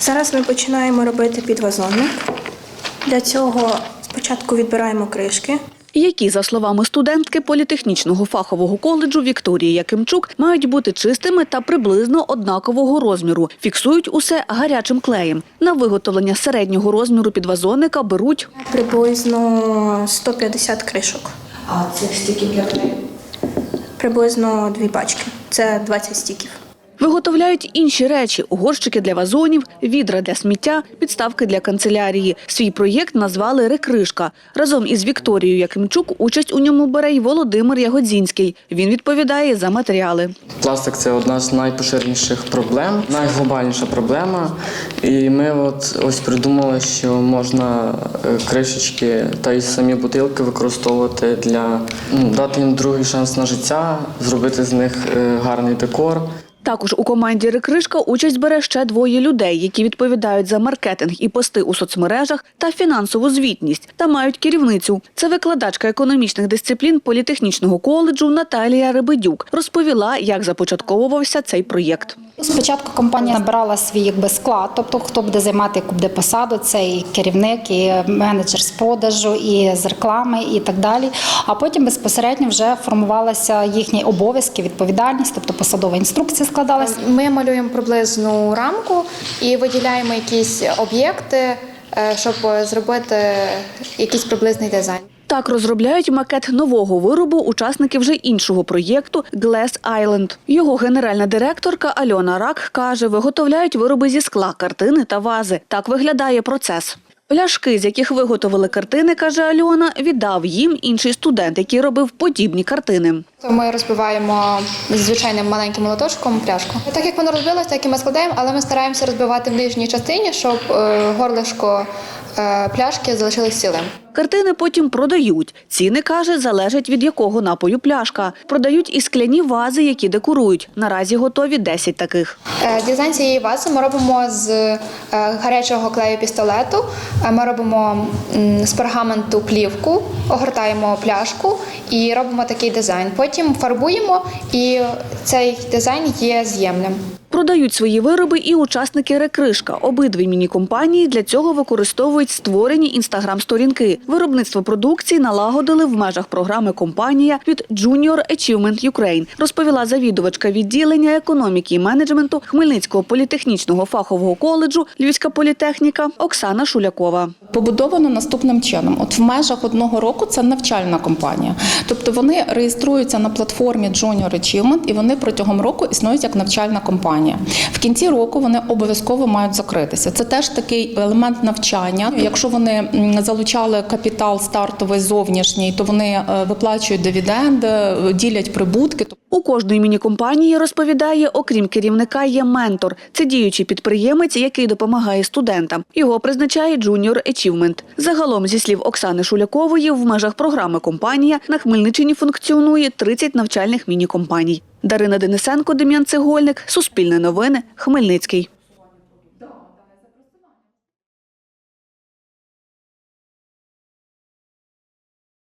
Зараз ми починаємо робити підвазонник. Для цього спочатку відбираємо кришки. які, за словами студентки політехнічного фахового коледжу Вікторії Якимчук, мають бути чистими та приблизно однакового розміру. Фіксують усе гарячим клеєм. На виготовлення середнього розміру підвазонника беруть Приблизно 150 кришок. А цих стіків для клею? Приблизно дві пачки. Це 20 стіків. Виготовляють інші речі: горщики для вазонів, відра для сміття, підставки для канцелярії. Свій проєкт назвали Рекришка. Разом із Вікторією Якимчук участь у ньому бере й Володимир Ягодзінський. Він відповідає за матеріали. Пластик це одна з найпоширеніших проблем, найглобальніша проблема. І ми от ось придумали, що можна е, кришечки та й самі бутилки використовувати для ну, дати їм другий шанс на життя, зробити з них е, гарний декор. Також у команді Рекришка участь бере ще двоє людей, які відповідають за маркетинг і пости у соцмережах та фінансову звітність, та мають керівницю. Це викладачка економічних дисциплін політехнічного коледжу Наталія Ребедюк. Розповіла, як започатковувався цей проєкт. Спочатку компанія набирала свій якби склад, тобто хто буде займати яку буде посаду, це і керівник, і менеджер з продажу, і з реклами, і так далі. А потім безпосередньо вже формувалися їхні обов'язки, відповідальність, тобто посадова інструкція складалася. Ми малюємо приблизну рамку і виділяємо якісь об'єкти, е, щоб зробити якийсь приблизний дизайн. Так розробляють макет нового виробу учасники вже іншого проєкту Glass Island. Його генеральна директорка Альона Рак каже, виготовляють вироби зі скла, картини та вази. Так виглядає процес. Пляшки, з яких виготовили картини, каже Альона, віддав їм інший студент, який робив подібні картини. Ми розбиваємо звичайним маленьким молоточком пляшку. Так як воно розбилось, так і ми складаємо, але ми стараємося розбивати в нижній частині, щоб е, горлишко е, пляшки залишилось цілим. Картини потім продають. Ціни, каже, залежать від якого напою пляшка. Продають і скляні вази, які декорують. Наразі готові 10 таких. Е, Дизайн цієї вази ми робимо з е, гарячого клею пістолету. Е, Ми робимо з пергаменту плівку, огортаємо пляшку і робимо такий дизайн. Потім фарбуємо, і цей дизайн є з'ємним. Продають свої вироби і учасники Рекришка. Обидві міні-компанії для цього використовують створені інстаграм-сторінки. Виробництво продукції налагодили в межах програми компанія від Junior Achievement Ukraine, розповіла завідувачка відділення економіки і менеджменту Хмельницького політехнічного фахового коледжу Львівська політехніка Оксана Шулякова. Побудовано наступним чином: от в межах одного року це навчальна компанія. Тобто вони реєструються на платформі Junior Achievement і вони протягом року існують як навчальна компанія. В кінці року вони обов'язково мають закритися. Це теж такий елемент навчання. Якщо вони залучали капітал стартовий зовнішній, то вони е, виплачують дивіденди, ділять прибутки. У кожної міні-компанії, розповідає, окрім керівника, є ментор. Це діючий підприємець, який допомагає студентам. Його призначає Junior Achievement. Загалом, зі слів Оксани Шулякової, в межах програми «Компанія» на Хмельниччині функціонує 30 навчальних міні-компаній. Дарина Денисенко, Дем'ян Цегольник, Суспільне новини, Хмельницький.